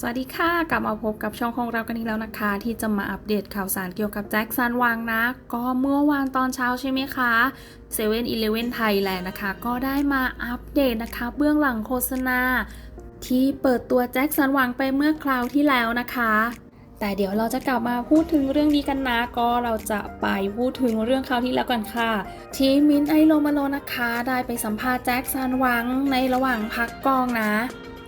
สวัสดีค่ะ กลับมาพบกับช่องของเรากันอีกแล้วนะคะ ที่จะมาอัปเดตข่าวสารเกี่ยวกับแจ็คสันวังนะ ก็เมื่อวานตอนเช้าใช่ไหมคะ7 e เ e ่ e อีเลฟไทยแลนด์นะคะ ก็ได้มาอัปเดตนะคะ เบื้องหลังโฆษณา ที่เปิดตัวแจ็คสันวังไปเมื่อคราวที่แล้วนะคะ แต่เดี๋ยวเราจะกลับมาพูดถึงเรื่องนี้กันนะ ก็เราจะไปพูดถึงเรื่องคราวที่แล้วกันค่ะ ทีมินไอโลมาโลนะคะ ได้ไปสัมภาษณ์แจ็คสันวังในระหว่างพักกองนะ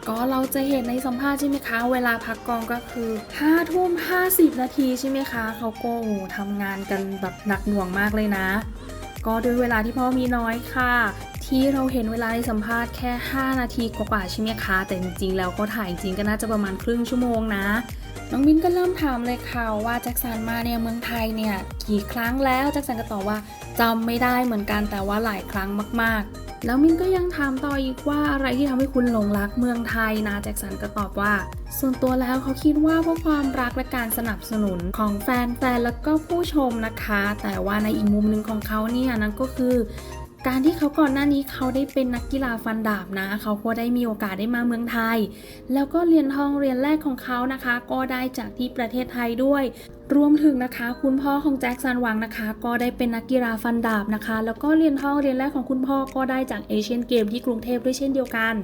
ก็เราจะเห็นในสัมภาษณ์ใช่ไหมคะ เวลาพักกองก็คือ5ทุ่ม50นาทีใช่ไหมคะเขาก็โอ้โหทำงานกันแบบหนักหน่วงมากเลยนะ ก็ด้วยเวลาที่พ่อมีน้อยค่ะที่เราเห็นเวลาในสัมภาษณ์แค่ 5 นาทีกว่าๆใช่ไหมคะ แต่จริงๆ แล้วก็ถ่ายจริงก็น่าจะประมาณครึ่งชั่วโมงนะ น้องมินก็เริ่มถามเลยค่ะว่าแจ็คสันมาเนี่ยเมืองไทยเนี่ยกี่ครั้งแล้วแจ็คสันก็ตอบว่าจำไม่ได้เหมือนกันแต่ว่าหลายครั้งมากๆ แล้วมินก็ยังถามต่ออีกว่าอะไรที่ทำให้คุณหลงรักเมืองไทยนาแจ็คสันก็ตอบว่า ส่วนตัวแล้วเขาคิดว่าเพราะความรักและการสนับสนุนของแฟนๆแล้วก็ผู้ชมนะคะ แต่ว่าในอีกมุมหนึ่งของเขาเนี่ยนั่นก็คือ การที่เขาก่อนหน้านี้เขาได้เป็นนักกีฬาฟันดาบนะ เขาก็ได้มีโอกาสได้มาเมืองไทย แล้วก็เหรียญทองเหรียญแรกของเขานะคะ ก็ได้จากที่ประเทศไทยด้วย รวมถึงนะคะ คุณพ่อของแจ็คสันหวังนะคะ ก็ได้เป็นนักกีฬาฟันดาบนะคะ แล้วก็เหรียญทองเหรียญแรกของคุณพ่อก็ได้จากเอเชียนเกมที่กรุงเทพด้วยเช่นเดียวกัน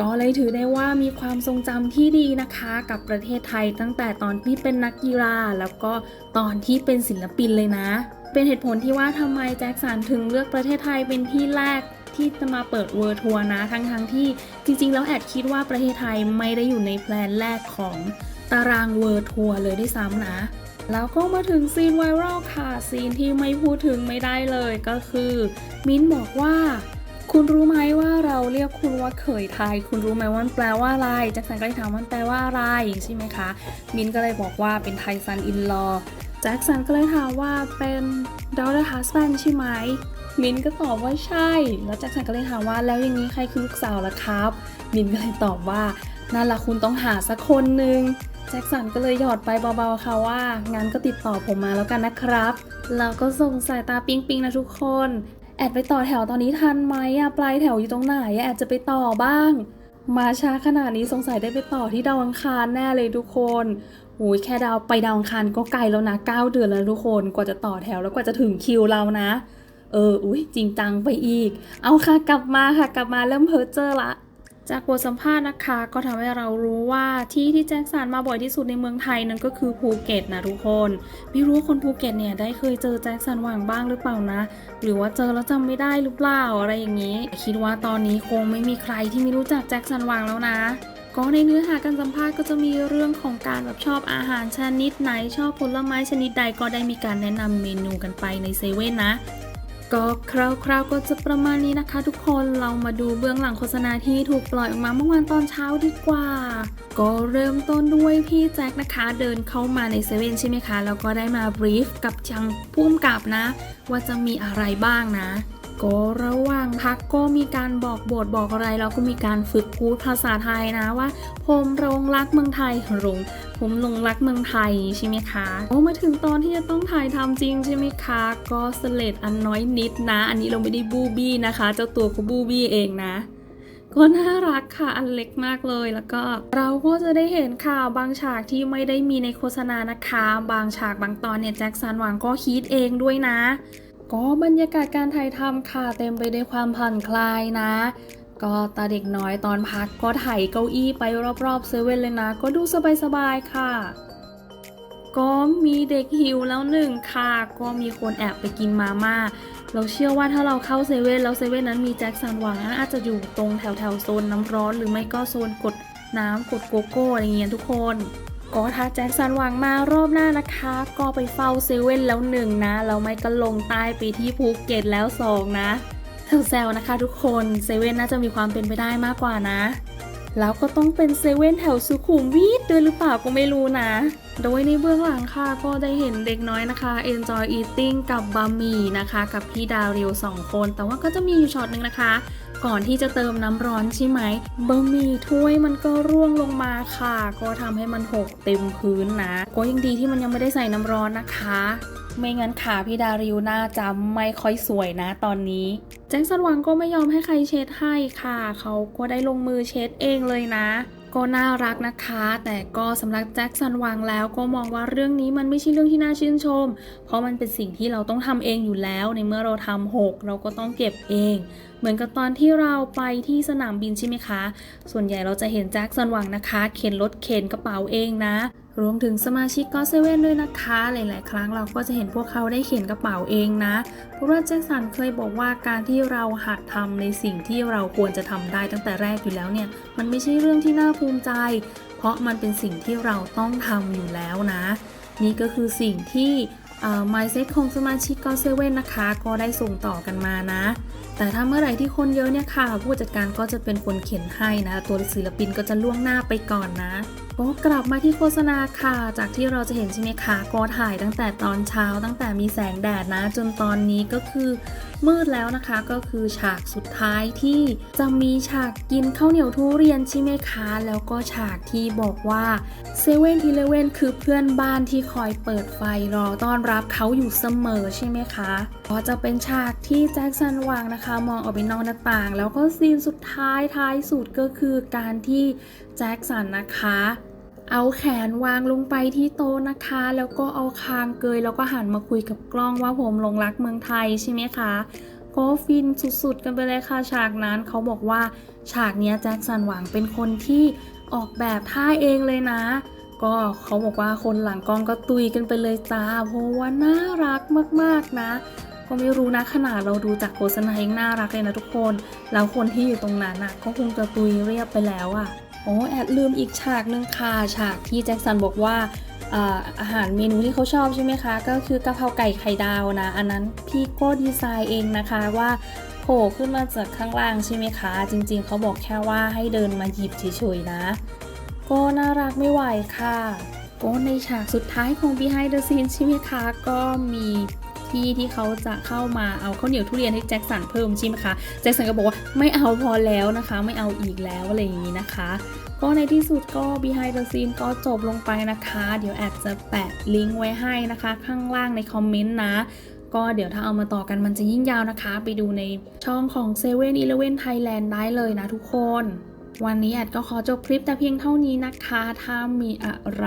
ก็เลยถือได้ว่ามีความทรงจำที่ดีนะคะ กับประเทศไทยตั้งแต่ตอนที่เป็นนักกีฬาแล้วก็ตอนที่เป็นศิลปินเลยนะ เป็นเหตุผลที่ว่าทำไมแจ็คสันถึงเลือกประเทศไทยเป็นที่แรกที่จะมาเปิดเวิร์ทัวร์นะทั้งๆทที่จริง ๆ แล้วแอดคิดว่าประเทศไทยไม่ได้อยู่ในแพลนแรกของตารางเวิร์ทัวร์เลยด้วยซ้ำนะ แล้วก็มาถึงซีนไวรัลค่ะซีนที่ไม่พูดถึงไม่ได้เลยก็คือ มิ้นบอกว่า คุณรู้ไหมว่าเราเรียกคุณว่าเขยไทย คุณรู้ไหมว่ามันแปลว่าอะไรแจ็คสันก็เลยถามว่ามันแปลว่าอะไรใช่ไหมคะ มินก็เลยบอกว่าเป็นไทซันอินลอแจ็คสันก็เลยถามว่าเป็น daughter husband ใช่ไหมมินก็ตอบว่าใช่ แล้วแจ็คสันก็เลยถามว่าแล้วอย่างนี้ใครคือลูกสาวล่ะครับ มินก็เลยตอบว่านั่นละคุณต้องหาสักคนหนึ่งแจ็คสันก็เลยหยอดไปเบาๆค่ะว่างั้นก็ติดต่อผมมาแล้วกันนะครับแล้วก็ส่งสายตาปิ๊งๆนะทุกคน แอดไปต่อแถวตอนนี้ทันไหมอะปลายแถวอยู่ตรงไหนอะแอดจะไปต่อบ้าง มาช้าขนาดนี้สงสัยได้ไปต่อที่ดาวอังคารแน่เลยทุกคนโอ้ยแค่ดาวไปดาวอังคารก็ไกลแล้วนะ 9 เดือนแล้วทุกคนกว่าจะต่อแถวแล้วกว่าจะถึงคิวเรานะ เอออุ้ยจริงจังไปอีก เอาค่ะกลับมาค่ะกลับมาเริ่มเพ้อเจอละ จากบทสัมภาษณ์นะคะ ก็ทำให้เรารู้ว่าที่ที่แจ็คสันมาบ่อยที่สุดในเมืองไทยนั่นก็คือภูเก็ตนะทุกคน ไม่รู้คนภูเก็ตเนี่ยได้เคยเจอแจ็คสันหวังบ้างหรือเปล่านะ หรือว่าเจอแล้วจำไม่ได้หรือเปล่าอะไรอย่างนี้ คิดว่าตอนนี้คงไม่มีใครที่ไม่รู้จักแจ็คสันหวังแล้วนะก็ในเนื้อหาการสัมภาษณ์ก็จะมีเรื่องของการแบบชอบอาหารชนิดไหนชอบผลไม้ชนิดใดก็ได้มีการแนะนำเมนูกันไปในเซเว่นนะ ก็คร่าวๆก็จะประมาณนี้นะคะ ทุกคนเรามาดูเบื้องหลังโฆษณาที่ถูกปล่อยออกมาเมื่อวานตอนเช้าดีกว่า ก็เริ่มต้นด้วยพี่แจ็คนะคะ เดินเข้ามาในเซเว่นใช่ไหมคะ แล้วก็ได้มาบรีฟกับจังพุ่มกับนะ ว่าจะมีอะไรบ้างนะ ก็ระหว่างพักก็มีการบอกบทบอกอะไรแล้วก็มีการฝึกพูดภาษาไทยนะว่า ผมหลงรักเมืองไทยหลงผมลงรักเมืองไทยใช่ไหมคะโอ้มาถึงตอนที่จะต้องถ่ายทำจริงใช่ไหมคะ ก็สเลดอันน้อยนิดนะ อันนี้เราไม่ได้บูบี้นะคะ เจ้าตัวก็บูบี้เองนะก็น่ารักค่ะอันเล็กมากเลยแล้วก็ เราก็จะได้เห็นข่าวบางฉากที่ไม่ได้มีในโฆษณานะคะ บางฉากบางตอนเนี่ยแจ็คสันหวังก็คิดเองด้วยนะ ก็บรรยากาศการถ่ายทำค่ะเต็มไปด้วยความผ่อนคลายนะ ก็ตาเด็กน้อยตอนพักก็ไถเก้าอี้ไปรอบๆเซเว่นเลยนะ ก็ดูสบายๆค่ะ ก็มีเด็กหิวแล้วหนึ่งค่ะ ก็มีคนแอบไปกินมาม่าเราเชื่อว่าถ้าเราเข้าเซเว่นแล้วเซเว่นนั้นมีแจ็คสันหวังนั้นอาจจะอยู่ตรงแถวแถวๆโซนน้ำร้อน หรือไม่ก็โซนกดน้ำกดโกโก้อะไรเงี้ยทุกคน ก็ถ้าแจ็คสันหวังมารอบหน้านะคะ ก็ไปเฝ้าเซเว่นแล้วหนึ่งนะแล้วไม่ก็ลงใต้ไปที่ภูเก็ตแล้วสองนะแซวๆนะคะทุกคนเซเว่นน่าจะมีความเป็นไปได้มากกว่านะ แล้วก็ต้องเป็นเซเว่นแถวสุขุมวิทด้วยหรือเปล่าก็ไม่รู้นะ โดยในเบื้องหลังค่ะก็ได้เห็นเด็กน้อยนะคะ enjoy eating กับบะหมี่นะคะ กับพี่ดาวเรียวสองคน แต่ว่าก็จะมีอยู่ช็อตหนึ่งนะคะ ก่อนที่จะเติมน้ำร้อนใช่ไหมบะหมี่ถ้วยมันก็ร่วงลงมาค่ะ ก็ทำให้มันหกเต็มพื้นนะ ก็ยังดีที่มันยังไม่ได้ใส่น้ำร้อนนะคะ ไม่งั้นขาพี่ดาริวน่าจะไม่ค่อยสวยนะตอนนี้ แจ็คสันหวังก็ไม่ยอมให้ใครเช็ดให้ค่ะ เขาก็ได้ลงมือเช็ดเองเลยนะ ก็น่ารักนะคะ แต่ก็สำหรับแจ็คสันหวังแล้วก็มองว่าเรื่องนี้มันไม่ใช่เรื่องที่น่าชื่นชม เพราะมันเป็นสิ่งที่เราต้องทำเองอยู่แล้ว ในเมื่อเราทำหกเราก็ต้องเก็บเอง เหมือนกับตอนที่เราไปที่สนามบินใช่ไหมคะ ส่วนใหญ่เราจะเห็นแจ็คสันหวังนะคะ เข็นรถเข็นกระเป๋าเองนะ รวมถึงสมาชิกก็เซเว่นด้วยนะคะ หลาย ๆ ครั้งเราก็จะเห็นพวกเขาได้เข็นกระเป๋าเองนะ เพราะว่าแจ็คสันเคยบอกว่าการที่เราหัดทำในสิ่งที่เราควรจะทำได้ตั้งแต่แรกอยู่แล้วเนี่ย มันไม่ใช่เรื่องที่น่าภูมิใจ เพราะมันเป็นสิ่งที่เราต้องทำอยู่แล้วนะ นี่ก็คือสิ่งที่เอ่อ mindset ของสมาชิกก็เซเว่นนะคะ ก็ได้ส่งต่อกันมานะ แต่ถ้าเมื่อไหร่ที่คนเยอะเนี่ยค่ะ ผู้จัดการก็จะเป็นคนเขียนให้นะ ตัวศิลปินก็จะล่วงหน้าไปก่อนนะ ก็กลับมาที่โฆษณาค่ะ จากที่เราจะเห็นใช่ไหมคะก็ถ่ายตั้งแต่ตอนเช้าตั้งแต่มีแสงแดดนะ จนตอนนี้ก็คือมืดแล้วนะคะ ก็คือฉากสุดท้ายที่จะมีฉากกินข้าวเหนียวทุเรียนใช่ไหมคะ แล้วก็ฉากที่บอกว่าเซเว่นอีเลเว่นคือเพื่อนบ้านที่คอยเปิดไฟรอต้อนรับเขาอยู่เสมอใช่ไหมคะก็จะเป็นฉากที่แจ็คสันวางนะคะ มองออกไปนอกหน้าต่าง แล้วก็ซีนสุดท้ายท้ายสุดก็คือการที่ แจ็คสันนะคะ เอาแขนวางลงไปที่โต๊ะนะคะ แล้วก็เอาคางเกย แล้วก็หันมาคุยกับกล้องว่าผมลงรักเมืองไทยใช่ไหมคะก็ฟินสุดๆ กันไปเลยค่ะ ฉากนั้นเขาบอกว่าฉากนี้แจ็คสันหวังเป็นคนที่ออกแบบท่าเองเลยนะ ก็เขาบอกว่าคนหลังกล้องก็ตุยกันไปเลยจ้าเพราะว่าน่ารักมากๆนะ ก็ไม่รู้นะขนาดเราดูจากโฆษณายังน่ารักเลยนะทุกคน แล้วคนที่อยู่ตรงนั้นนะก็คงจะตุยเรียบไปแล้วอะ่ะ โอ้แอดลืมอีกฉากหนึ่งค่ะฉากที่แจ็คสันบอกว่าอาหารเมนูที่เขาชอบใช่ไหมคะ ก็คือกะเพราไก่ไข่ดาวนะ อันนั้นพี่ก็ดีไซน์เองนะคะว่าโผล่ขึ้นมาจากข้างล่างใช่ไหมคะ จริงๆ เขาบอกแค่ว่าให้เดินมาหยิบเฉยๆนะ ก็น่ารักไม่ไหวค่ะก็ในฉากสุดท้ายของ Behind the Scene ใช่ไหมคะ ก็มี พี่ที่เขาจะเข้ามาเอาข้าวเหนียวทุเรียนให้แจ็คสันเพิ่มใช่ไหมคะ แจ็คสันก็บอกว่าไม่เอาพอแล้วนะคะ ไม่เอาอีกแล้วอะไรอย่างนี้นะคะ ก็ในที่สุดก็ behind the scene ก็จบลงไปนะคะ เดี๋ยวแอดจะแปะลิงก์ไว้ให้นะคะ ข้างล่างในคอมเมนต์นะก็เดี๋ยวถ้าเอามาต่อกันมันจะยิ่งยาวนะคะ ไปดูในช่องของ7 e เ e ่ e อ Thailand ได้เลยนะทุกคน วันนี้แอดก็ขอจบคลิปแต่เพียงเท่านี้นะคะ ถ้ามีอะไร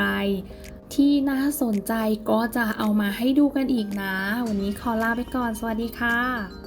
ที่น่าสนใจก็จะเอามาให้ดูกันอีกนะ วันนี้ขอลาไปก่อน สวัสดีค่ะ